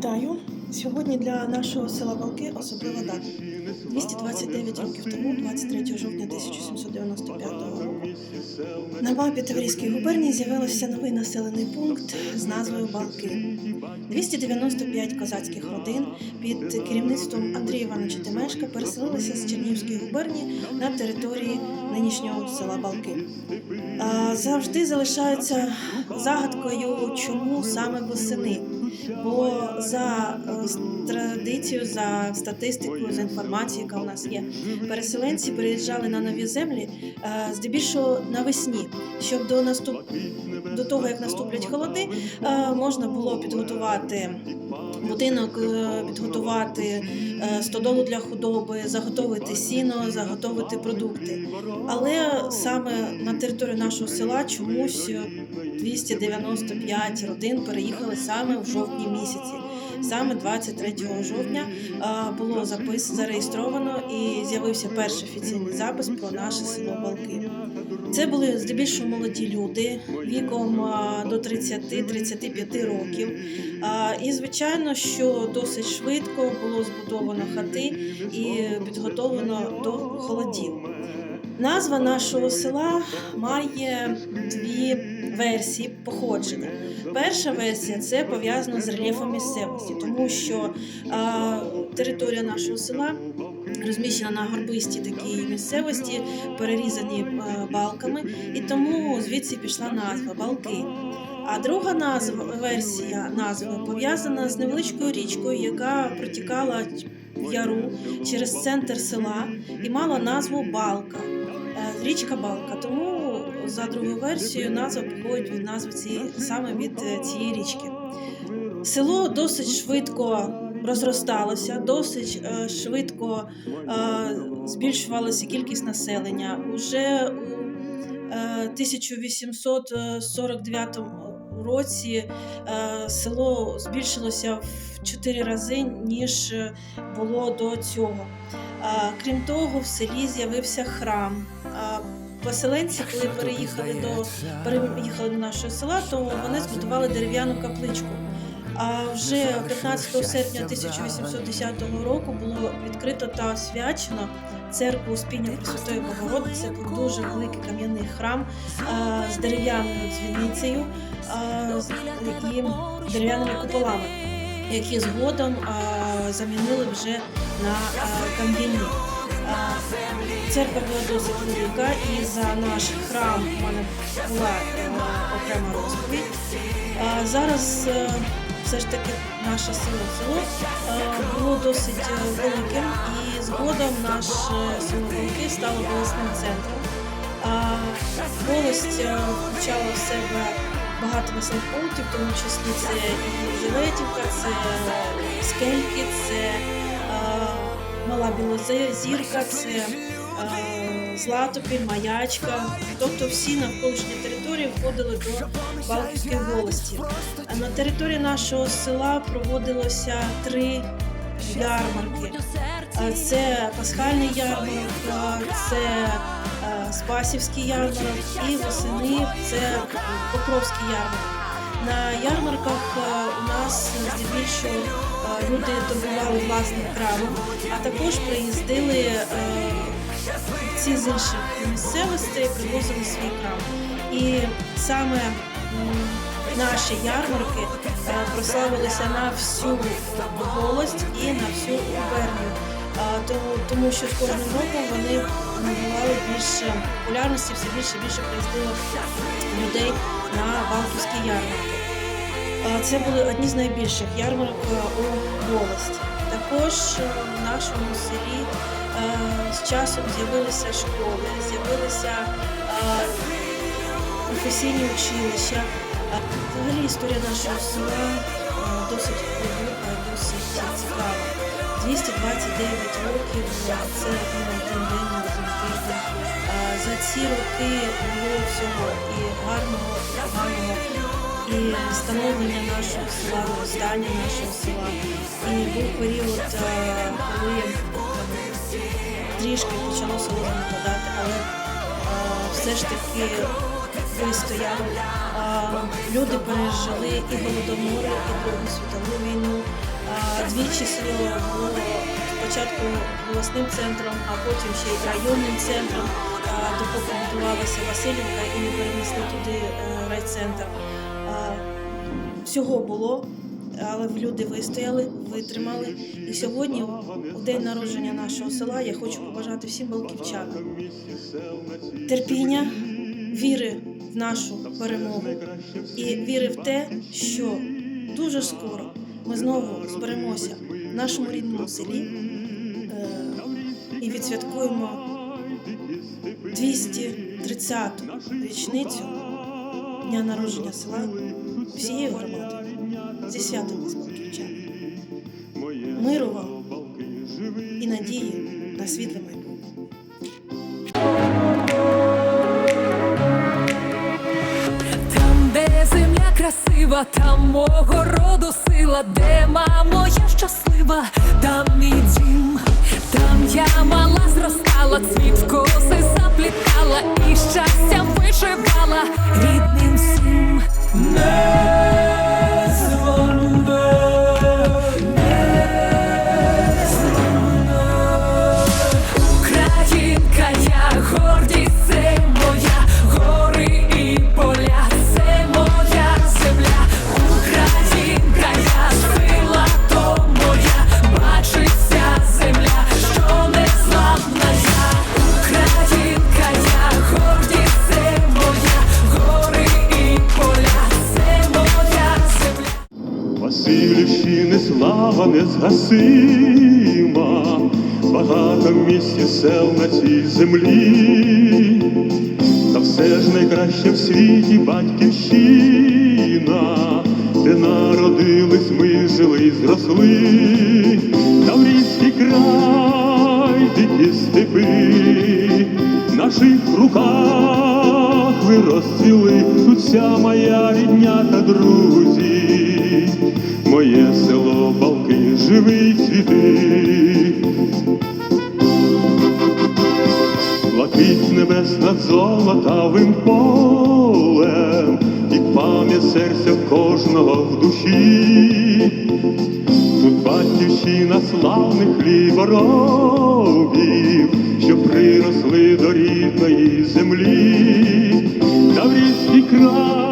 Вітаю! Сьогодні для нашого села Балки особлива дата. 229 років тому, 23 жовтня 1795 року, на мапі Таврійської губернії з'явився новий населений пункт з назвою Балки. 295 козацьких родин під керівництвом Андрія Івановича Тимешка переселилися з Чернігівської губернії на території нинішнього села Балки. Завжди залишається загадкою, чому саме восени. Бо за е, традицією, за статистикою, за інформацією, яка у нас є, переселенці переїжджали на нові землі е, здебільшого навесні, щоб до наступ... до того, як наступлять холоди, е, можна було підготувати будинок, е, підготувати е, стодолу для худоби, заготовити сіно, заготовити продукти. Але саме на територію нашого села чомусь е, 295 родин переїхали саме в жовтні місяці. Саме 23 жовтня було запис зареєстровано і з'явився перший офіційний запис про наше село Балки. Це були здебільшого молоді люди віком до 30-35 років. І звичайно, що досить швидко було збудовано хати і підготовлено до холодів. Назва нашого села має дві версії походження. Перша версія це пов'язано з рельєфом місцевості, тому що а, територія нашого села розміщена на горбистій такій місцевості, перерізані е, балками, і тому звідси пішла назва Балки. А друга назва версія назви пов'язана з невеличкою річкою, яка протікала яру через центр села і мала назву Балка. Е, Річка Балка. Тому за другою версією назва походить від назви цієї саме від е, цієї річки. Село досить швидко розросталося, досить е, швидко е, збільшувалася кількість населення. Уже у е, 1849 році е, село збільшилося в 4 рази, ніж було до цього. Крім того, в селі з'явився храм. Поселенці, коли переїхали до переїхали до нашого села, то вони збудували дерев'яну капличку. А вже 15 серпня 1810 року було відкрито та освячено церкву Успіння Пресвятої Богородиці. Це був дуже великий кам'яний храм з дерев'яною дзвіницею і дерев'яними куполами, які згодом замінили вже на кам'яні. Церква була досить велика, і за наш храм у мене була окрема розповідь. Зараз е, все ж таки наше село село е, було досить е, великим, і згодом наше село Волки стало волосним центром. Волость е, включала в себе багато населених пунктів, в тому числі це і Єлетівка, це Скельки, це Мала Білозірка, це Златопіль, Маячка. Тобто всі навколишні території входили до Балківської волості. На території нашого села проводилося три ярмарки. Це пасхальний ярмарок, це е, Спасівський ярмарок і восени це Покровський ярмарок. На ярмарках е, у нас здебільшого е, люди торгували власним крамом, а також приїздили ці з інших місцевостей, привозили свій крам. І саме наші ярмарки е, прославилися на всю волость і на всю губернію. Тому, що з кожним роком вони набували більше популярності, все більше і більше приїздило людей на Балківські ярмарки. Це були одні з найбільших ярмарок е, у волості. Також е, в нашому селі з часом з'явилися школи, з'явилися е, професійні училища. Взагалі історія нашого села е, досить глибока, досить цікава. 229 років е, це не один день, один тиждень. За ці роки було всього і гарного, і поганого, і становлення нашого села, зростання нашого села. І був період, е, коли е, трішки почало село занепадати, але е, все ж таки вистояли. А, Люди пережили і голодомори, і Другу світову війну. А, Двічі село було спочатку обласним центром, а потім ще й районним центром, а, допоки будувалася Васильівка і ми перенесли туди е, райцентр. А, Всього було, але люди вистояли, витримали. І сьогодні, у день народження нашого села, я хочу побажати всім балківчанам терпіння, віри в нашу перемогу і віри в те, що дуже скоро ми знову зберемося в нашому рідному селі е, і відсвяткуємо 230-ту річницю дня народження села всією громадою зі святом вас. Миру вам і надії на світле майбутнє. Там, де земля красива, там мого роду сила, де мамо я щаслива, Васильівщини слава незгасима, багато в місті сел на цій землі, та все ж найкраще в світі батьківщина, де народились ми, жили і зросли, Таврійський край, дикі степи, наших руках ви розцвіли, тут вся моя рідня та друзі, Живий цвіти. Блакить небес над золотавим полем, і пам'ять серця кожного в душі. Тут батьківщина славних хліборобів, що приросли до рідної землі, Таврійський край.